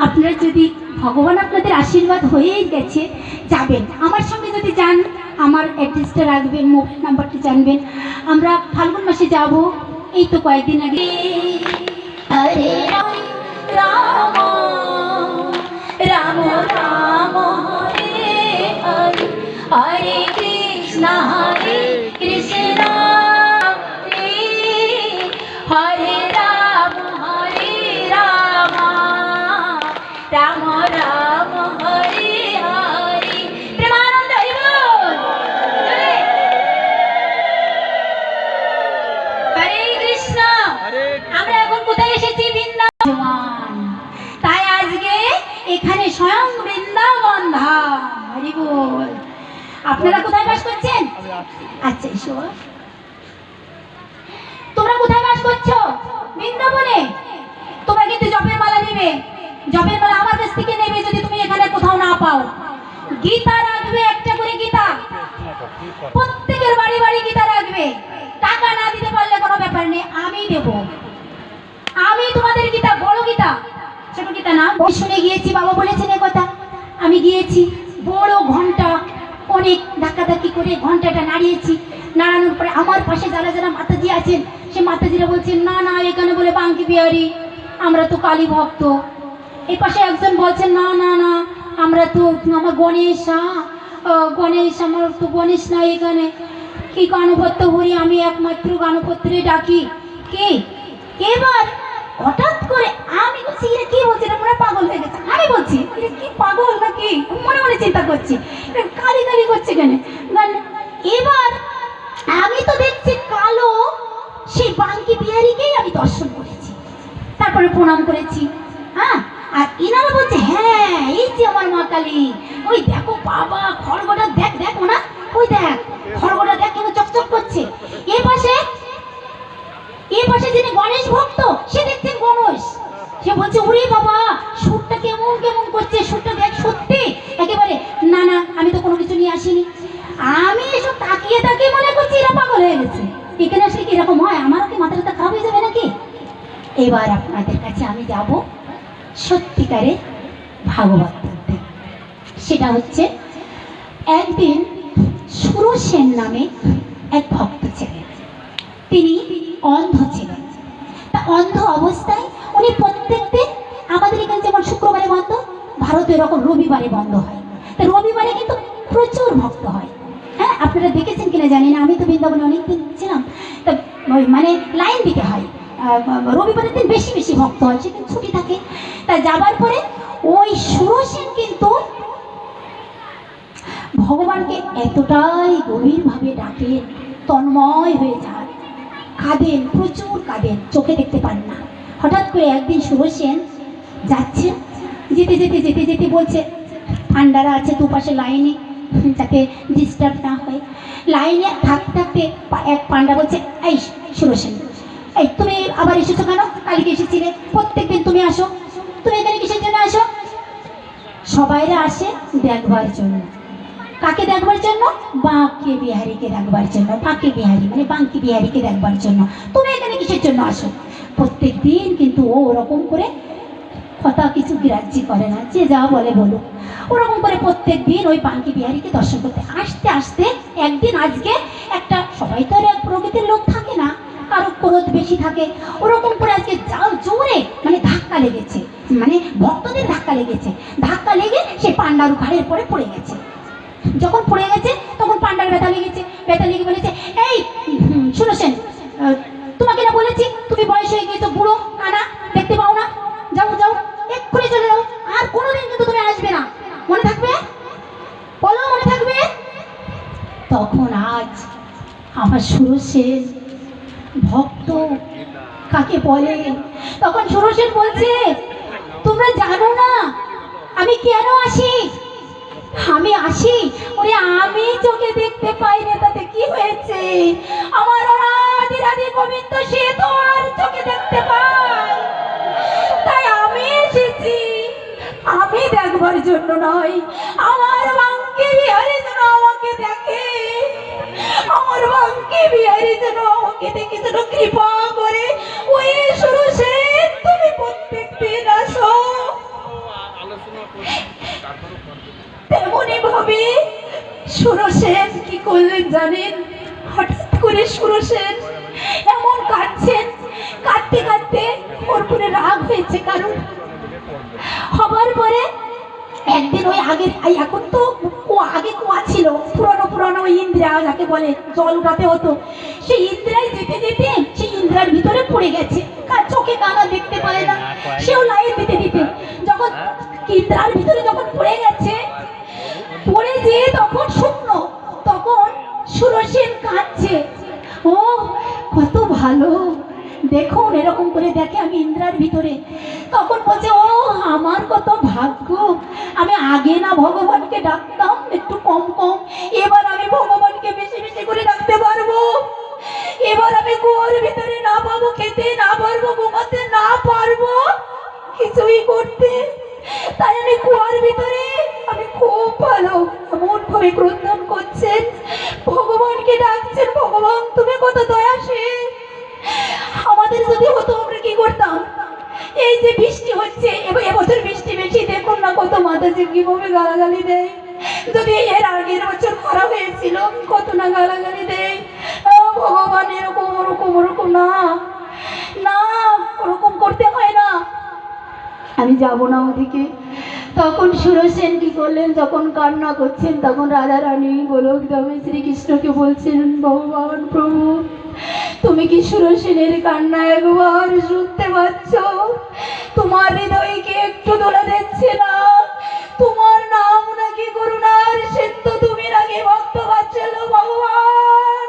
আপনারা যদি ভগবান আপনাদের আশীর্বাদ হয়েই গেছে, যাবেন। আমার সঙ্গে যদি যান, আমার অ্যাড্রেসটা রাখবেন, মোবাইল নাম্বারটা জানবেন। আমরা ফাল্গুন মাসে যাব। এই তো কয়েকদিন আগে। হরে রাম রাম রাম হরে কৃষ্ণ আপনারা কোথায় বাস করছেন? আচ্ছা এসো। তোমরা কোথায় বাস করছ? বৃন্দাবনে। তোমরা কিন্তু জপের মালা নেবে। জপের মালা আমার কাছ থেকে নেবে যদি তুমি এখানে কোথাও না পাও। গীতা রাখবে একটা করে গীতা। প্রত্যেকের বাড়ি বাড়ি গীতা রাখবে। টাকা না দিতে পারলে কোনো ব্যাপার নেই আমি দেব। আমি তোমাদের গীতা বড় গীতা। ছোট গীতা না শুনে গিয়েছি বাবা বলেছেন কথা। আমি গিয়েছি বড় ঘণ্টা অনেক ধাক্কাধাক্কি করে ঘন্টাটা নাড়িয়েছি। নাড়ানোর পরে আমার পাশে যারা যারা মাতাজি আছেন সে মাতাজিরা বলছেন, না না, এখানে বলে বাঙ্কি বিহারি, আমরা তো কালী ভক্ত। এ পাশে একজন বলছেন, না না না, আমরা তো আমার গণেশ গণেশ, আমার তো গণেশ না এখানে। কি গণপত্র হরি আমি একমাত্র গণপত্রে ডাকি? কে? এবার হঠাৎ করে আমি বলছি, এরা কি বলছে? এটা মনে পাগল হয়ে গেছে। আমি বলছি, এরা কি পাগল নাকি? মনে মনে চিন্তা করছি। কেন? এবার আমি তো দেখছি কালো সেই বাঙ্কি বিহারীকেই আমি দর্শন করেছি। তারপরে প্রণাম করেছি হ্যাঁ? আর ইনারা বলছে হ্যাঁ এই যে আমার মা কালী, ওই দেখো বাবা, খড়গোটা, দেখ দেখ না ওই দেখ, খড়গোটা দেখ, কেমন চকচক করছে। এ পাশে এ পাশে যিনি গণেশ ভক্ত, সে দেখছেন গণেশ। সে বলছে, ওরে বাবা, সুরটা কেমন কেমন করছে, সুরটা দেখ সত্যি নিয়ে আসিনি। আমি এসব তাকিয়ে তাকিয়ে মনে করছি এরা পাগল হয়ে গেছে। এখানে আসলে এরকম হয়? আমারও কি মাথা টাথা খারাপ হয়ে যাবে নাকি? এবার আপনাদের কাছে আমি যাব সত্যিকারে ভাগবত সেটা হচ্ছে একদিন সুরসেন নামে এক ভক্ত ছিলেন। তিনি অন্ধ ছিলেন। তা অন্ধ অবস্থায় উনি প্রত্যেকদিন আমাদের এখানে যেমন শুক্রবারে বন্ধ ভারতে এরকম রবিবারে বন্ধ হয়। প্রচুর ভক্ত হয়। হ্যাঁ আপনারা দেখেছেন কিনা জানি না, আমি তো বৃন্দাবনে অনেকদিন ছিলাম। তা মানে লাইন দিতে হয়। রবিবারের দিন বেশি বেশি ভক্ত হয় সেদিন ছুটি থাকে। তা যাবার পরে ওই সুরসেন কিন্তু ভগবানকে এতটাই গভীরভাবে ডাকেন, তন্ময় হয়ে যান কাঁদেন, প্রচুর কাঁদেন, চোখে দেখতে পান না। হঠাৎ করে একদিন সুরসেন যাচ্ছেন যেতে যেতে যেতে যেতে বলছে, ঠান্ডারা আছে দুপাশে লাইনে। যাতে ডিস্টার্ব না হয়। লাইনে থাকতে থাকতে এক পান্ডা বলছে, এই সুরসেন এই তুমি আবার এসেছ কেন? কালকে এসেছিলে, প্রত্যেকদিন তুমি আসো। তুমি এখানে কিসের জন্য আসো? সবাইরা আসে দেখবার জন্য। কাকে দেখবার জন্য? বাঁকে বিহারীকে দেখবার জন্য। বাঁকে বিহারি মানে বাঙ্কি বিহারীকে দেখবার জন্য। তুমি এখানে কিসের জন্য আসো? প্রত্যেক দিন কিন্তু ও ওরকম করে কথা কিছু গ্রাহ্য করে না যে যা বলে বলো ওরকম করে প্রত্যেক দিন ওই বাঙ্কি বিহারীকে দর্শন করতে। আসতে আসতে একদিন আজকে একটা সবাই তো এক প্রকৃতির লোক থাকে না কারও ক্রোধ বেশি থাকে। ওরকম করে আজকে যাও জোরে মানে ধাক্কা লেগেছে। মানে ভক্তদের ধাক্কা লেগেছে। ধাক্কা লেগে সে পান্ডার ঘাড়ের পরে পড়ে গেছে। যখন পড়ে গেছে তখন পান্ডার ব্যথা লেগেছে। ব্যথা লেগে বলেছে এই হুম, শুনেছেন তোমাকে না বলেছি তুমি বয়স হয়ে গিয়েছো বুড়ো কানা দেখতে পাও না যাও যাও এক্ষুনি চলে যাও আর কোনোদিন কিন্তু তুমি আসবে না মনে থাকবে বলো মনে থাকবে আজ আমার সুরসেন ভক্ত কাকে বলে? তখন সুরসেন বলছে, তোমরা জানো না, আমি কেন আসি? আমি আসি? ওরে, আমি চোখে দেখতে পাই না তাতে কি হয়েছে? আমার অনাদি রাধি গোবিন্দ, সে তো আর চোখে দেখতে পায়। তাই আমি এসেছি। আমি দেখবার জন্য নয়, আমার বাঙ্কি বিহারি যেন আমাকে দেখে আমার বাপকে বিহারি যেন আমাকে দেখে যেন কৃপা করে। ওই শুরু সে, তুমি প্রত্যেক দিন আসো। তেমনি ভাবে সুরসেন কি করলেন জানেন? হঠাৎ করে সুরসেন এমন কাঁদছেন কাঁদতে কাঁদতে ওর করে রাগ হয়েছে কারণ হবার পরে একদিন ওই আগে এখন তো ও আগে ওই ইন্দ্রা যাকে বলে জল উঠাতে হতো সেই ইন্দ্রায় যেতে যেতে সেই ইন্দ্রার ভিতরে পড়ে গেছে। কার চোখে কানা দেখতে পায় না সেও লাইন দিতে দিতে। যখন ইন্দ্রার ভিতরে যখন পড়ে গেছে পড়ে যেয়ে তখন শুকনো তখন সুরসেন কাঁদছে। ও কত ভালো। দেখুন, এরকম করে দেখে আমি ইন্দ্রার ভিতরে। তখন বলছে, ও, আমার কত ভাগ্য। আমি আগে না ভগবানকে ডাকতাম, একটু কম কম। এবার আমি ভগবানকে বেশি বেশি করে ডাকতে পারব। এবার আমি কুয়োর ভিতরে না পাবো, খেতে না পারব, ঘুমাতে না পারব। কিছুই করতে। তাই আমি কুয়ার ভিতরে, আমি খুব ভালো। এমন ভাবে ক্রন্দন করছেন। ভগবানকে ডাকছেন, ভগবান, তুমি কত দয়াশীল। আমাদের যদি হতো, আমরা কি করতাম? এই যে বৃষ্টি হচ্ছে, এব- এবছর বৃষ্টি বেশি, দেখুন না কত মাতাজি কীভাবে গালাগালি দেয়। যদি এর আগের বছর খরা হয়েছিল, কত না গালাগালি দেয়। ভগবান, এরকম, ওরকম ওরকম না। না, ওরকম করতে হয় না। আমি যাব না ওদিকে। তখন সুরসেন কি করলেন? যখন কান্না করছেন, তখন রাধা রানী গোলক ধামে শ্রীকৃষ্ণকে বলছেন, ভগবান প্রভু তুমি কি সুরসেনের কান্না একবার শুনতে পাচ্ছ? তোমার হৃদয়কে একটু দোলা দিচ্ছে না তোমার নাম নাকি করুণার সিদ্ধ তুমি নাকি ভক্ত পাচ্ছিল ভগবান?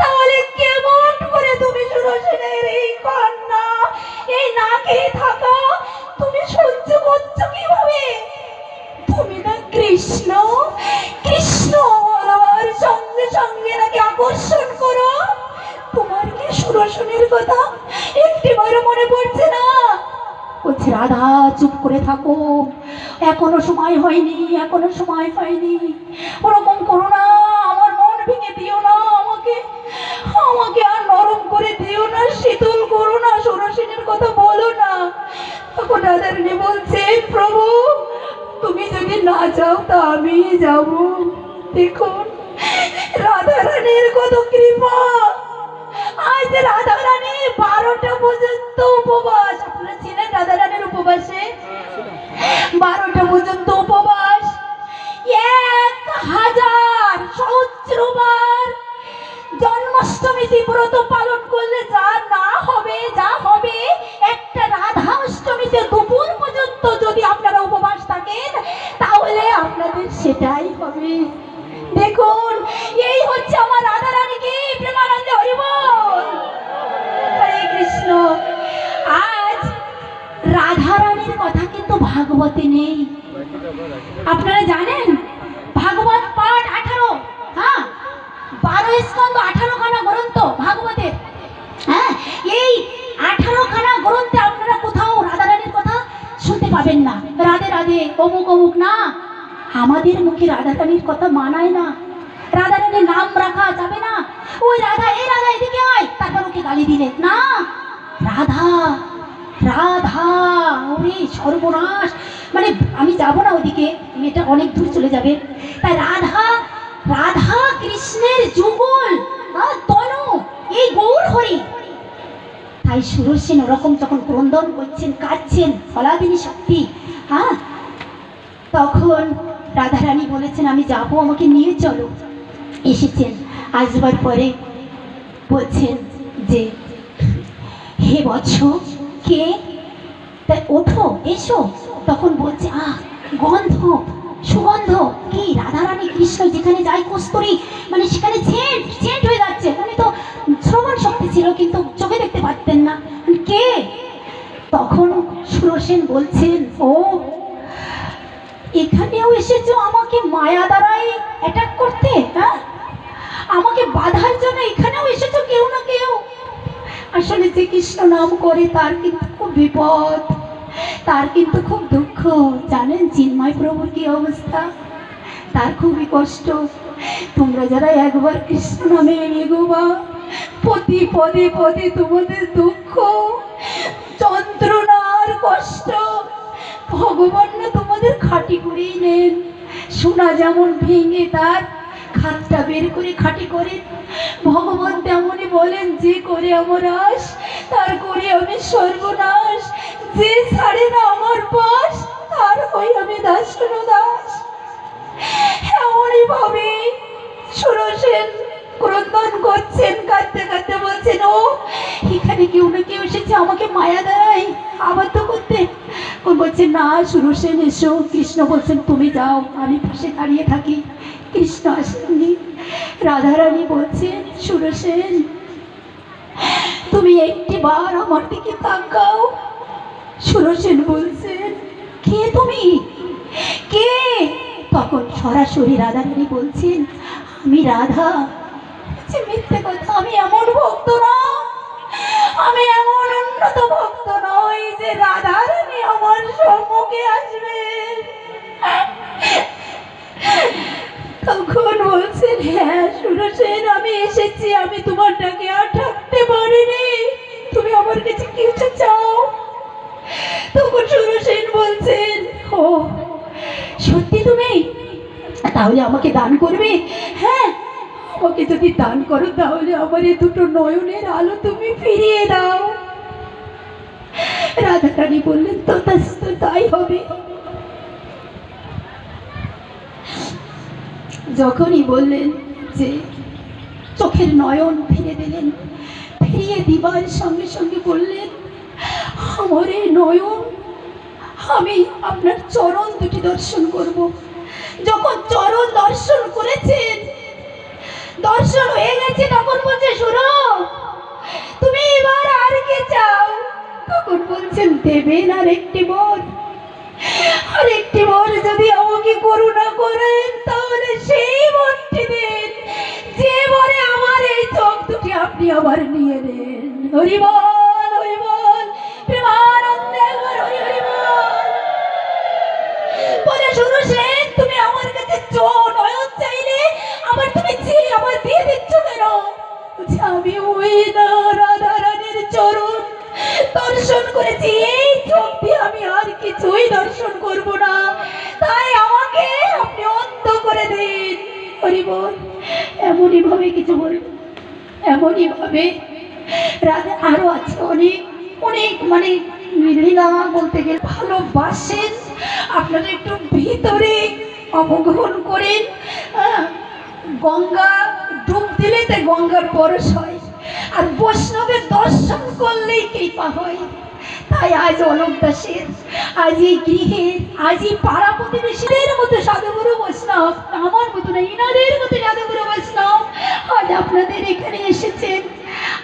তাহলে কেমন করে তুমি সুরসেনের এই কান্না, এই না খেয়ে থাকা, তুমি সহ্য করছ কীভাবে? তুমি না কৃষ্ণ? কৃষ্ণ সঙ্গে সঙ্গে নাকি আকর্ষণ কি সুরসনের কথা একটিবারও মনে পড়ছে না। বলছে, রাধা, চুপ করে থাকো। এখনও সময় হয়নি, এখনও সময় হয়নি। ওরকম করো না, আমার মন ভেঙে দিও না আমাকে। আমাকে আর নরম করে দিও না, শীতল করো না, সুরসেনের কথা বলো না। তখন রাধারানী বলছে, প্রভু, তুমি যদি না যাও, তা আমি যাব। দেখুন, রাধারানীর কত কৃপা। আজ রাধারানী, বারোটা পর্যন্ত উপবাস। আপনারা ছিলেন রাধারানীর উপবাসে? বারোটা পর্যন্ত উপবাস। এক হাজার সহস্রবার জন্মাষ্টমী ব্রত পালন করলে যা না হবে, যা হবে, একটা রাধা অষ্টমীতে দুপুর পর্যন্ত যদি আপনারা উপবাস থাকেন, তাহলে আপনাদের সেটাই হবে। দেখুন, এই হচ্ছে ভাগবতে নেই। আপনারা জানেন? ভাগবত পাঠ আঠারো হ্যাঁ? বারো স্কন্দ আঠারো খানা গ্রন্থ ভাগবতের হ্যাঁ? এই আঠারো খানা গ্রন্থে আপনারা কোথাও রাধারানীর কথা শুনতে পাবেন না। রাধে রাধে, অমুক অমুক, না। আমাদের মুখে রাধারানীর কথা মানায় না। রাধারানীর নাম রাখা যাবে না। ওই রাধা, এই রাধা এদিকে আয়। তারপর ওকে গালি দিলে। না, রাধা। রাধা ওরে সর্বনাশ। মানে আমি যাব না ওদিকে, মেয়েটা অনেক দূর চলে যাবে। তাই রাধা রাধা কৃষ্ণের যুগল এই গৌর হরি। তাই সুরসেন ওরকম যখন ক্রন্দন করছেন, কাঁদছেন, ফলাদিনী শক্তি হ্যাঁ? তখন রাধারানী বলেছেন, আমি যাব, আমাকে নিয়ে চলো। এসেছেন। আসবার পরে বলছেন যে, হে বৎস কে? ওঠো, এসো। তখন বলছে, আহ, গন্ধ, সুগন্ধ। কি, রাধারানী কৃষ্ণ যেখানে যাই কস্তুরি মানে সেখানে ছেন্ট ছেন্ট হয়ে যাচ্ছে। উনি তো শ্রবণ শক্তি ছিল, কিন্তু চোখে দেখতে পারতেন না। কে? তখন সুরসেন বলছেন, ও, এখানেও এসেছ আমাকে মায়া দ্বারাই অ্যাটাক করতে হ্যাঁ? আমাকে বাধার জন্য এখানেও এসেছ কেউ না কেউ? আসলে যে কৃষ্ণ নাম করে, তার কিন্তু খুব বিপদ, তার কিন্তু খুব দুঃখ। জানেন চিন্ময় প্রভুর কি অবস্থা? তার খুবই কষ্ট। তোমরা যারা একবার কৃষ্ণ নামে এগোবা প্রতি পদে পদে তোমাদের দুঃখ যন্ত্রণার কষ্ট ভগবান না তোমাদের খাটি করেই নেন। সোনা যেমন ভেঙে তার খাতটা বের করে খাটি করে, ভগবান তেমনই বলেন, যে করে আমার আস তার করে আমি সর্বনাশ। যে ছাড়ে না আমার পাশ, তার হই আমি দাস কোনো দাস এমনই ভাবে সুরসেন ক্রন্দন করছেন, কাঁদতে কাঁদতে বলছেন, ও, এখানে কেউ না কেউ এসেছে, আমাকে মায়া দেয়, আবদ্ধ করতে। ও বলছে না সুরসেন এসো। কৃষ্ণ বলছেন, তুমি যাও, আমি পাশে দাঁড়িয়ে থাকি। কৃষ্ণ আসেননি। রাধারানী বলছেন সুরসেন তুমি একটি বার আমার দিকে তাকাও। সুরসেন বলছেন, কে তুমি? কে? তখন সরাসরি রাধারানী বলছেন, আমি রাধা। মিথ্যে কথা, আমি এমন ভক্ত না। আমি এমন উন্নত ভক্ত নই যে রাধারানী আমার সম্মুখে আসবে। তখন বলছেন হ্যাঁ সুরসেন আমি এসেছি, আমি তোমার ডাকে আর থাকতে পারিনি। তুমি আমার কাছে কিছু চাও? তখন সুরসেন বলছেন, ও, সত্যি তুমি? তাহলে আমাকে দান করবে? হ্যাঁ আমাকে যদি দান করো, তাহলে আমার এই দুটো নয়নের আলো তুমি ফিরিয়ে দাও। রাধারানী বললেন তো তো তাই হবে। যখনই বললেন যে, চোখের নয়ন ফিরে দিলেন, ফিরিয়ে দিবার সঙ্গে সঙ্গে বললেন, আমার নয়ন, আমি আপনার চরণ দুটি দর্শন করব। যখন চরণ দর্শন করেছেন, দর্শন হয়ে গেছে তখন বলছে, শুনো, তুমি এবার আর কে চাও? তখন বলছেন, দেবেন আর একটি বর। আর একটি বর যদি আমাকে করুণা করেন তাহলে হরি বল হরি বল প্রেমানন্দে একবার হরি হরি বল শুরু সেন, তুমি আমার কাছে চো নয়ন চাইলে আবার তুমি যে আমার দিয়ে দিচ্ছ কেন? আমি ওই না রাধা চরণ দর্শন করেছি। এই চোখ দিয়ে আমি আর কিছুই দর্শন করব না। তাই আমাকে আপনি অন্ধ করে দিন। হরি বল এমনই ভাবে কিছু বলবেন এমনই ভাবে রাধা আরও আছে, অনেক অনেক মানে লীলা বলতে গেলে ভালোবাসেন। আপনারা একটু ভিতরে অবগ্রহণ করেন। গঙ্গা ডুব দিলে তাই গঙ্গার পরশ হয়। আর বৈষ্ণবের দর্শন করলেই কৃপা হয়। তাই আজ অলোক দাসের আজ এই গৃহে, আজ এই পাড়া প্রতিবেশীদের মতো সাধুগুরু বৈষ্ণব, আমার মতো না, ইনাদের মতো সাধুগুরু বৈষ্ণব, আজ আপনাদের এখানে এসেছেন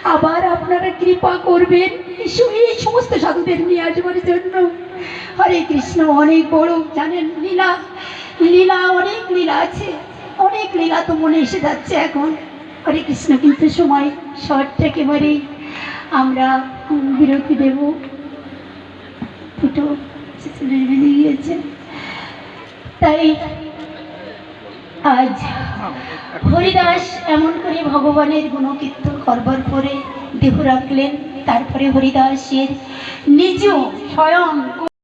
আবার আপনারা কৃপা করবেন এই- সমস্ত সাধুদের নিয়ে আসবার জন্য। হরে কৃষ্ণ, অনেক বড়, জানেন, লীলা লীলা, অনেক লীলা আছে, অনেক লীলা তো মনে এসে যাচ্ছে এখন। হরে কৃষ্ণ, কিন্তু সময় শর্ট একেবারেই। আমরা বিরতি দেব। ছেলে বেরিয়ে গিয়েছে তাই আজ হরিদাস এমন করে ভগবানের গুণকীর্তন করবার পরে দেহ রাখলেন। তারপরে হরিদাসের নিজ স্বয়ং